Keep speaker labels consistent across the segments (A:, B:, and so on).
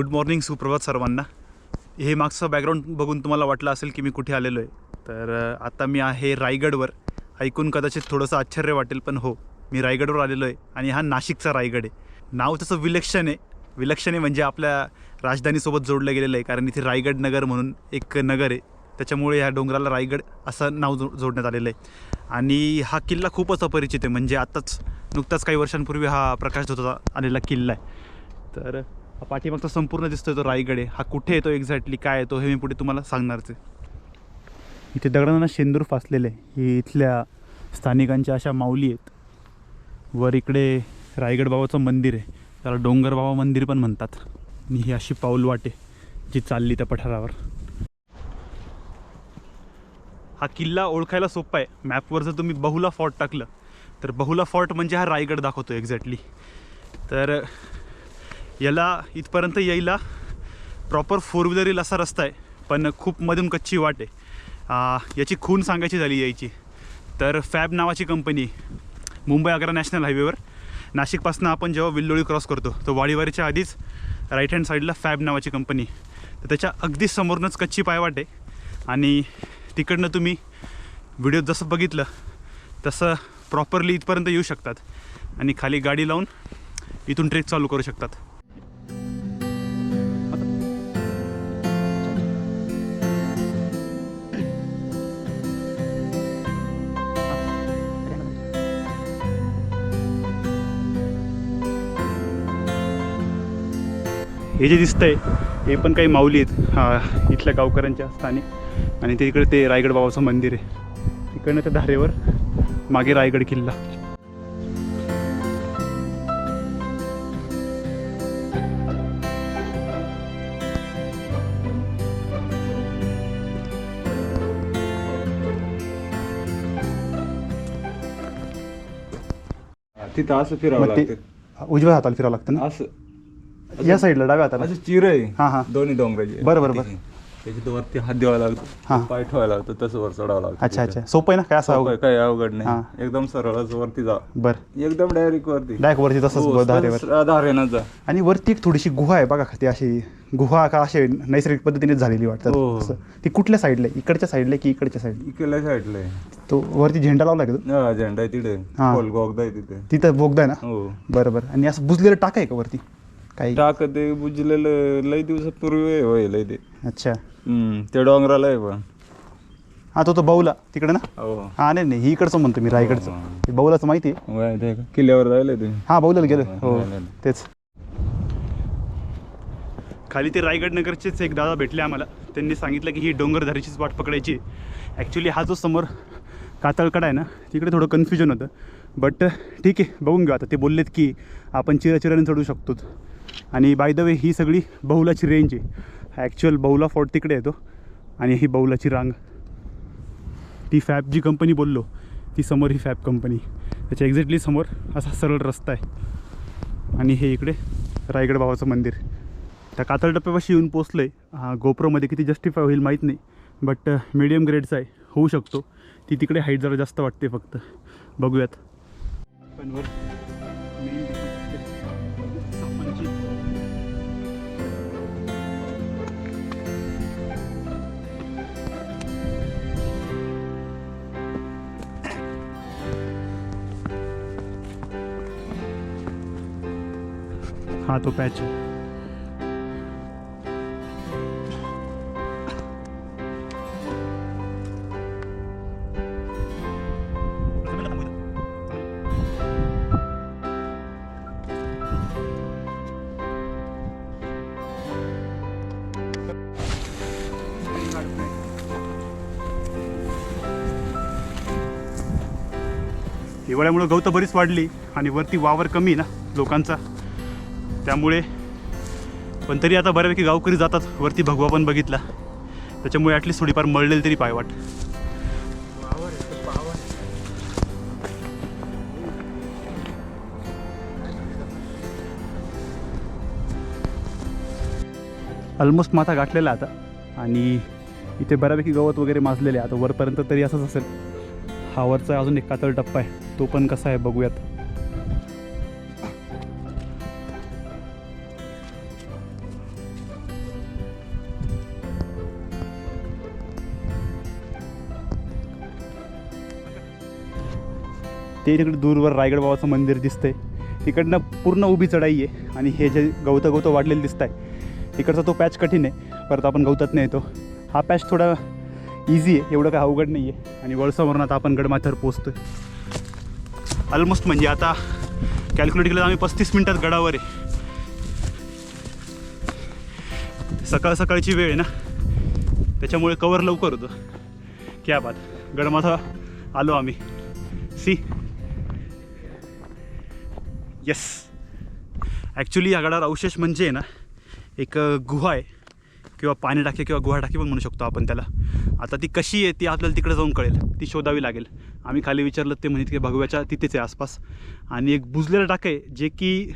A: Good morning सुप्रभात सर्वांना. हे मागचं बॅकग्राऊंड बघून तुम्हाला वाटलं असेल की मी कुठे आलेलो आहे तर आता मी आहे रायगडवर. ऐकून कदाचित थोडंसं आश्चर्य वाटेल पण हो मी रायगडवर आलेलो आहे आणि हा नाशिकचा रायगड आहे. नाव तसं विलक्षण आहे. विलक्षण आहे म्हणजे आपल्या राजधानीसोबत जोडलं गेलेलं आहे कारण इथे रायगड नगर म्हणून एक नगर आहे. त्याच्यामुळे ह्या डोंगराला रायगड असं नाव जो जोडण्यात आलेलं आहे. आणि हा किल्ला खूपच अपरिचित आहे. म्हणजे आत्ताच नुकताच काही वर्षांपूर्वी हा प्रकाश होता आलेला किल्ला आहे. तर पाठीमागचा संपूर्ण दिसतोय तो रायगड. आहे हा कुठे येतो एक्झॅक्टली काय येतो हे मी पुढे तुम्हाला सांगणारच आहे. इथे दगडांना शेंदूर फासलेले आहे. इथल्या स्थानिकांच्या अशा माऊली आहेत. वर इकडे रायगड बाबाचं मंदिर आहे. त्याला डोंगर बाबा मंदिर पण म्हणतात. आणि ही अशी पाऊल वाटे जी चालली त्या पठारावर. हा किल्ला ओळखायला सोपा आहे. मॅपवर जर तुम्ही बहुला फॉर्ट टाकलं तर बहुला फॉर्ट म्हणजे हा रायगड दाखवतो एक्झॅक्टली तर याला इथपर्यंत यायला प्रॉपर फोर व्हीलर येईल असा रस्ता आहे. पण खूप मधून कच्ची वाट आहे. याची खून सांगायची झाली यायची तर फॅब नावाची कंपनी मुंबई आग्रा नॅशनल हायवेवर नाशिकपासून आपण जेव्हा विल्लोळी क्रॉस करतो तो वाडीवारीच्या आधीच राईट हँड साईडला फॅब नावाची कंपनी तर त्याच्या अगदी समोरूनच कच्ची पायवाट आहे. आणि तिकडनं तुम्ही व्हिडिओ जसं बघितलं तसं प्रॉपरली इथपर्यंत येऊ शकतात. आणि खाली गाडी लावून इथून ट्रेक चालू करू शकतात. हे जे दिसतंय हे पण काही माऊली आहेत. हा इथल्या गावकऱ्यांच्या स्थानिक. आणि ते इकडे ते रायगड बाबाचं मंदिर आहे. तिकडनं त्या धारेवर मागे रायगड किल्ला.
B: तिथं असं फिरावं लागतं.
A: उजव्या हाताला फिरावं लागतं ना?
B: असं.
A: या साईडला डाव्या हाताला.
B: असं चिर आहे.
A: हा, हा.
B: दोन्ही डोंगराचे.
A: बरं, बरं, बरं.
B: वरती हात द्यावा लागतो.
A: हा.
B: पाय ठेवायला लागतो तसं वर चढावं लागतं
A: अच्छा. अच्छा. सोपं आहे ना? काय असं
B: आहे, काही अवघड
A: हा.
B: नाही एकदम सरळ असं वरती जा.
A: बरं.
B: एकदम डायरेक्ट वरती.
A: डायरेक्ट वरती तसंच
B: हो,
A: ब- धारेवर.
B: धारेनं जा.
A: आणि वरती एक थोडीशी गुहा आहे बघा ती अशी गुहा का अशी नैसर्गिक पद्धतीने झालेली वाटतात
B: हो.
A: असं. ती कुठल्या साईडला आहे? इकडच्या साईडला आहे की इकडच्या साईडला
B: इकडल्या साईडला आहे.
A: तो वरती झेंडा लावला का तो?
B: हा, झेंडा आहे तिथे.
A: हा.
B: खोल गोगदा आहे तिथे.
A: तिथं बोगदा आहे ना?
B: हो.
A: बरं बरं. आणि असं बुजलेलं टाक आहे का वरती? काही
B: टाक ते बुजलेलं लय दिवसापूर्वी होय लय ते.
A: अच्छा.
B: हम्म, ते डोंगराला आहे पण.
A: हा तो तो बौला तिकडे ना?
B: हो.
A: हा नाही नाही ही इकडचं म्हणतो मी रायगडचं.
B: हा.
A: ते बौलाचं माहिती आहे?
B: वय ते का? किल्ल्यावर जायला तुम्ही
A: हा बौलाला गेलो.
B: हो,
A: हो. तेच. खाली ते रायगड नगरचेच एक दादा भेटले आम्हाला. त्यांनी सांगितलं की ही डोंगरधारीचीच वाट पकडायची. ॲक्च्युली हा जो समोर कातळकडा आहे ना तिकडे थोडं कन्फ्युजन होतं. बट ठीक आहे बघून घेऊ आता. ते बोललेत की आपण चिराचिराने चढू शकतो आणि बाय द वे ही सगळी बहुलाची रेंज आहे. ॲक्च्युअल बहुला फोर्ट तिकडे येतो आणि ही बहुलाची रांग. ती फॅब जी कंपनी बोललो ती समोर ही फॅब कंपनी त्याच्या एक्झॅक्टली समोर असा सरळ रस्ता आहे. आणि हे इकडे रायगड बाबाचं मंदिर. त्या कातळ टप्प्यापाशी येऊन पोचलं आहे गोप्रोमध्ये किती जस्टिफाय होईल माहीत नाही बट मीडियम ग्रेडचा आहे. होऊ शकतो. ती तिकडे हाईट जरा जास्त वाटते फक्त. बघूयात. पण हा तो पॅच हिवाळ्यामुळं गवतं बरीच वाढली आणि वरती वावर कमी ना लोकांचा. त्यामुळे पण तरी आता बऱ्यापैकी गावकरी जातात. वरती भगवा पण बघितला. त्याच्यामुळे ॲटलीस्ट थोडीफार मळलेली तरी पायवाट ऑलमोस्ट माथा गाठलेला आता. आणि इथे बऱ्यापैकी गवत वगैरे माजलेले आता वरपर्यंत तरी असंच असेल. हा वरचा अजून एक कातळ टप्पा आहे. तो पण कसा आहे बघूयात. ते तिकडे दूरवर रायगड बाबाचं मंदिर दिसतंय. तिकडनं पूर्ण उभी चढाई आहे आणि हे जे गवतं गवतं वाढलेलं दिसत आहे तिकडचा तो पॅच कठीण आहे. परत आपण गवतात नाही येतो हा पॅच थोडा इझी आहे एवढं काय अवघड नाही आहे आणि वळसावरून आता आपण गडमाथ्यावर पोचतोय ऑलमोस्ट म्हणजे आता कॅल्क्युलेट केलं तर आम्ही पस्तीस मिनटात गडावर आहे. सकाळ सकाळची वेळ आहे ना? त्याच्यामुळे कवर लवकर होतं. क्या बात. गडमाथा आलो आम्ही. सी येस ॲक्च्युली या गडावर अवशेष म्हणजे आहे ना एक गुहा आहे. किंवा पाणी टाकी किंवा गुहा टाकी पण म्हणू शकतो आपण त्याला. आता ती कशी आहे ती आपल्याला तिकडे जाऊन कळेल. ती शोधावी लागेल. आम्ही खाली विचारलं ते म्हणत की भगव्याच्या तिथेच आहे आसपास. आणि एक बुजलेलं टाकं आहे जे की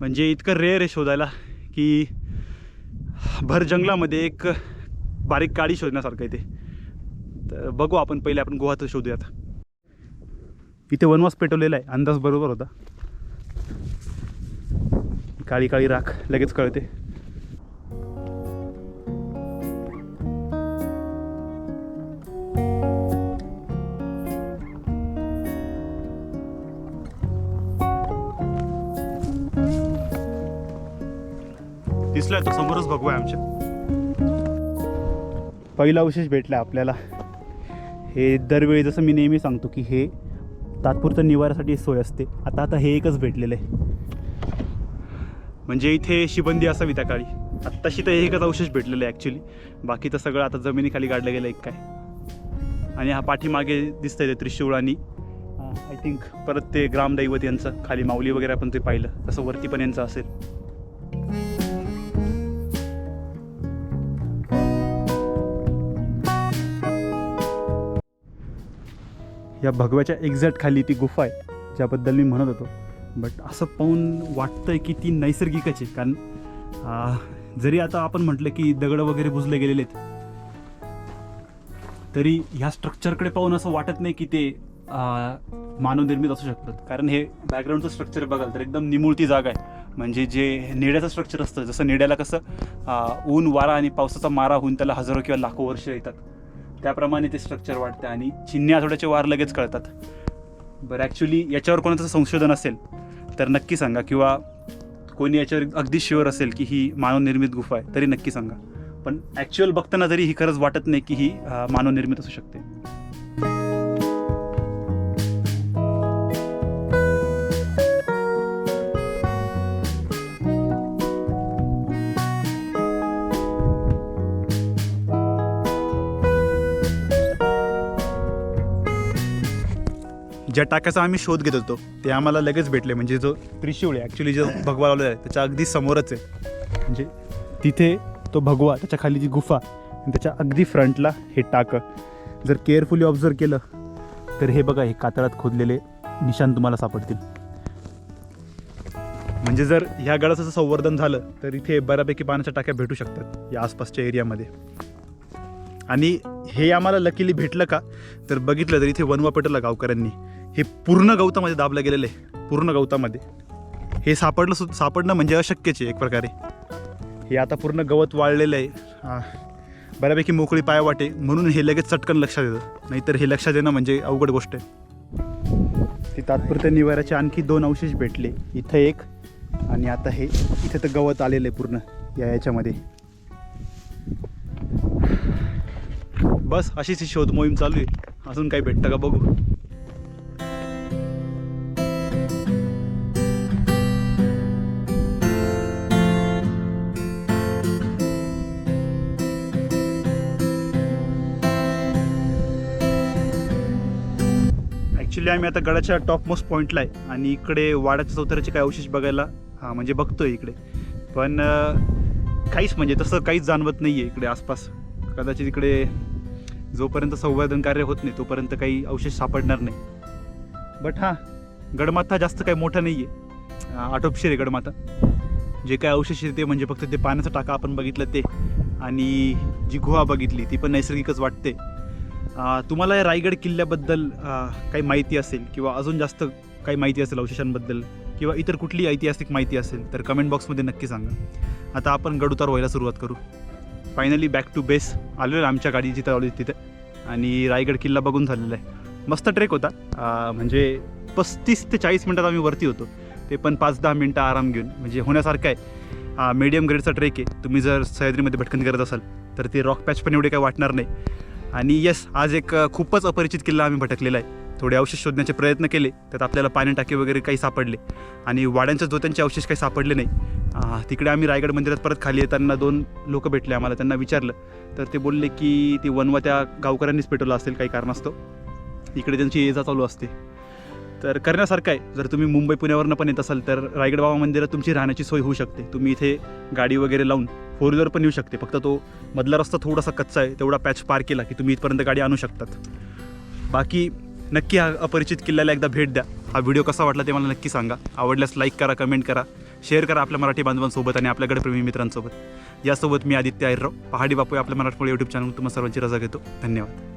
A: म्हणजे इतकं रेअर आहे शोधायला की भर जंगलामध्ये एक बारीक काडी शोधण्यासारखं आहे ते. तर बघू आपण पहिले आपण गुहा तर शोधूयात. इथे वनवास पेटवलेला आहे अंदाज बरोबर होता. काळी काळी राख लगेच कळते. दिसलाय तो समोरच बघूया आमच्या. पहिला अवशेष भेटला आपल्याला. हे दरवेळी जसं मी नेहमी सांगतो की हे तात्पुरतं निवाऱ्यासाठी सोय असते. आता आता हे एकच भेटलेलं आहे. म्हणजे इथे शिबंदी असावी त्या काळी. आत्ताशी तर एकच अवशेष भेटलेलं आहे ॲक्च्युली बाकी तर सगळं आता जमिनीखाली काढलं गेलं एक काय. आणि हा पाठीमागे दिसतंय ते त्रिशूळ आणि आय थिंक परत ते ग्रामदैवत यांचं खाली माऊली वगैरे आपण ते पाहिलं. तसं वरती पण यांचं असेल. या भगव्याच्या एक्झॅक्ट खाली ती गुफा आहे ज्याबद्दल मी म्हणत होतो. बट असं पाहून वाटतंय की ती नैसर्गिकच आहे. कारण जरी आता आपण म्हटलं की दगडं वगैरे बुजले गेलेले आहेत तरी ह्या स्ट्रक्चरकडे पाहून असं वाटत नाही की ते मानवनिर्मित असू शकतात. कारण हे बॅकग्राऊंडचं स्ट्रक्चर बघाल तर एकदम निमुळती जागा आहे. म्हणजे जे नेड्याचं स्ट्रक्चर असतं जसं नेड्याला कसं ऊन वारा आणि पावसाचा मारा होऊन त्याला हजारो किंवा लाखो वर्ष येतात. त्याप्रमाणे ते स्ट्रक्चर वाटतं आणि चिन्हे आठवड्याचे वार लगेच कळतात. बरं ॲक्च्युली याच्यावर कोणाचं संशोधन असेल तर नक्की सांगा. किंवा कोणी याच्यावर अगदी शुअर असेल की ही मानवनिर्मित गुफा आहे तरी नक्की सांगा. पण ॲक्च्युअल बघताना तरी ही खरंच वाटत नाही की ही मानवनिर्मित असू शकते. ज्या टाक्याचा आम्ही शोध घेत होतो ते आम्हाला लगेच भेटले. म्हणजे जो त्रिशूळ आहे ॲक्च्युली जो भगवा लावलेला आहे त्याच्या अगदी समोरच आहे. म्हणजे तिथे तो भगवा त्याच्याखाली जी गुफा आणि त्याच्या अगदी फ्रंटला हे टाकं. जर केअरफुली ऑब्झर्व केलं तर हे बघा हे कातळात खोदलेले निशान तुम्हाला सापडतील. म्हणजे जर ह्या गडाचं संवर्धन झालं तर इथे बऱ्यापैकी पाण्याच्या टाक्या भेटू शकतात या आसपासच्या एरियामध्ये. आणि हे आम्हाला लकीली भेटलं का? तर बघितलं तर इथे वनवा पेटवला गावकऱ्यांनी. हे पूर्ण गवतामध्ये दाबलं गेलेलं आहे. पूर्ण गवतामध्ये. हे सापडलं सु सापडणं म्हणजे अशक्यच आहे एक प्रकारे. हे आता पूर्ण गवत वाळलेलं आहे. बऱ्यापैकी मोकळी पाय वाटे म्हणून हे लगेच चटकन लक्षात येतं. नाहीतर हे लक्षात येणं म्हणजे अवघड गोष्ट आहे. ती तात्पुरत्या निवाऱ्याचे आणखी दोन अवशेष भेटले. इथं एक आणि आता हे इथं तर गवत आलेलं आहे पूर्ण या याच्यामध्ये. बस अशीच ही शोध मोहीम चालू आहे. अजून काही भेटतं का बघू? ॲक्च्युली आम्ही आता गडाच्या टॉपमोस्ट पॉईंटला आहे. आणि इकडे वाड्याच्या चौथऱ्याचे काही अवशेष बघायला हां म्हणजे बघतोय इकडे. पण काहीच म्हणजे तसं काहीच जाणवत नाही आहे इकडे आसपास. कदाचित इकडे जोपर्यंत संवर्धन कार्य होत नाही तोपर्यंत काही अवशेष सापडणार नाही. बट हां गडमाथा जास्त काही मोठा नाही आहे आटोपशीर आहे गडमाथा. जे काय अवशेष आहे ते म्हणजे फक्त ते पाण्याचा टाका आपण बघितलं ते. आणि जी गुहा बघितली ती पण नैसर्गिकच वाटते. तुम्हाला या रायगड किल्ल्याबद्दल काही माहिती असेल किंवा अजून जास्त काही माहिती असेल अवशेषांबद्दल किंवा इतर कुठली ऐतिहासिक माहिती असेल तर कमेंट बॉक्समध्ये नक्की सांगा. आता आपण गडउतार व्हायला सुरुवात करू. फायनली बॅक टू बेस आलेलो आहे आमच्या गाडी जिथं आलो तिथे आणि रायगड किल्ला बघून झालेला आहे. मस्त ट्रेक होता. म्हणजे पस्तीस ते चाळीस मिनटात आम्ही वरती होतो. ते पण पाच दहा मिनटं आराम घेऊन. म्हणजे होण्यासारखं आहे. मीडियम ग्रेडचा ट्रेक आहे. तुम्ही जर सह्याद्रीमध्ये भटकंती करत असाल तर ते रॉक पॅच पण एवढे काही वाटणार नाही. आणि येस आज एक खूपच अपरिचित किल्ला आम्ही भटकलेला आहे. थोडे अवशेष शोधण्याचे प्रयत्न केले त्यात आपल्याला पाणी टाके वगैरे काही सापडले. आणि वाड्यांच्या जोत्यांचे अवशेष काही सापडले नाही. तिकडे आम्ही रायगड मंदिरात परत खाली येताना दोन लोक भेटले आम्हाला त्यांना विचारलं. तर ते बोलले की ती वनवा त्या गावकऱ्यांनीच पेटवलं असेल काही कारणास्तव. इकडे त्यांची ये जा चालू असते. तर करण्यासारखं आहे. जर तुम्ही मुंबई पुण्यावरनं पण येत असाल तर रायगड बाबा मंदिरात तुमची राहण्याची सोय होऊ शकते. तुम्ही इथे गाडी वगैरे लावून फोर व्हीलर पण येऊ शकते. फक्त तो मधला रस्ता थोडासा कच्चा आहे तेवढा पॅच पार केला की तुम्ही इथपर्यंत गाडी आणू शकतात. बाकी नक्की हा अपरिचित किल्ल्याला एकदा भेट द्या. हा व्हिडिओ कसा वाटला ते मला नक्की सांगा. आवडल्यास लाईक करा कमेंट करा शेअर करा आपल्या मराठी बांधवांसोबत आणि आपल्याकडे प्रेमी मित्रांसोबत. यासोबत मी आदित्य आयरराव पहाडी बापू आपल्या मराठमोळी यूट्यूब चॅनल तुम्हाला सर्वांची रजा घेतो. धन्यवाद.